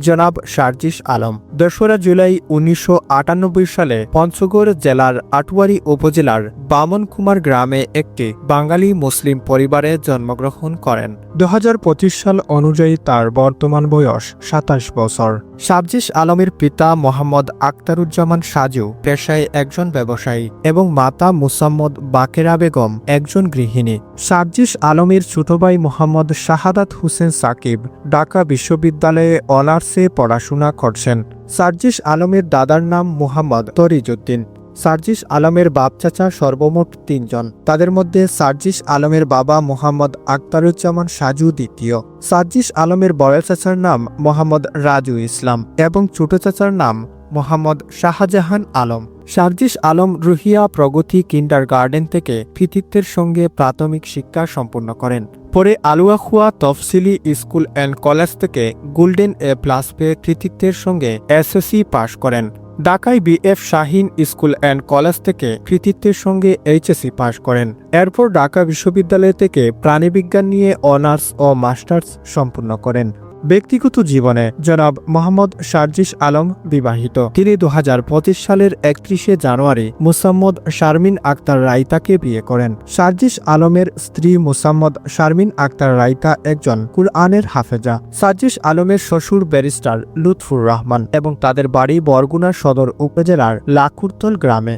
জনাব সার্জিস আলম। দোসরা জুলাই উনিশশো আটানব্বই সালে পঞ্চগড় জেলার আটুয়ারি উপজেলার বামনকুমার গ্রামে একটি বাঙালি মুসলিম পরিবারে জন্মগ্রহণ করেন। দু হাজার পঁচিশ সাল অনুযায়ী তার বর্তমান বয়স সাতাশ বছর। সাবজিস আলমের পিতা মোহাম্মদ আক্তারুজ্জামান সাজু পেশায় একজন ব্যবসায়ী এবং মাতা মুসাম্মদ বাকেরা বেগম একজন গৃহিণী। সাবজিস আলমের ছোট ভাই মোহাম্মদ শাহাদাত হোসেন সাকিব ঢাকা বিশ্ববিদ্যালয়ে অনার্সে পড়াশোনা করছেন। সার্জিস আলমের দাদার নাম মোহাম্মদ তরিজুদ্দিন। সার্জিস আলমের বাপ চাচা সর্বমোট তিনজন। তাদের মধ্যে সার্জিস আলমের বাবা মোহাম্মদ আক্তারুজ্জামান সাজু দ্বিতীয়। সার্জিস আলমের বড় চাচার নাম মোহাম্মদ রাজু ইসলাম এবং ছোট চাচার নাম মোহাম্মদ শাহজাহান আলম। সার্জিস আলম রুহিয়া প্রগতি কিন্ডার গার্ডেন থেকে কৃতিত্বের সঙ্গে প্রাথমিক শিক্ষা সম্পূর্ণ করেন। পরে Aluakhua Tafsili school and college থেকে গোল্ডেন এ প্লাস পেয়ে কৃতিত্বের সঙ্গে এসএসসি পাশ করেন। ঢাকায় BAF Shaheen school and college থেকে কৃতিত্বের সঙ্গে এইচএসসি পাশ করেন। এরপর ঢাকা বিশ্ববিদ্যালয় থেকে প্রাণীবিজ্ঞান নিয়ে অনার্স ও মাস্টার্স সম্পূর্ণ করেন। ব্যক্তিগত জীবনে জনাব মোহাম্মদ শারজিস আলম বিবাহিত। তিনি দু হাজার পঁচিশ সালের একত্রিশে জানুয়ারি মুসাম্মদ শারমিন আক্তার রাইতাকে বিয়ে করেন। শারজিস আলমের স্ত্রী মুসাম্মদ শারমিন আক্তার রাইতা একজন কুরআনের হাফেজা। সার্জিস আলমের শ্বশুর ব্যারিস্টার লুৎফুর রহমান এবং তাদের বাড়ি বরগুনা সদর উপজেলার লাকুরতল গ্রামে।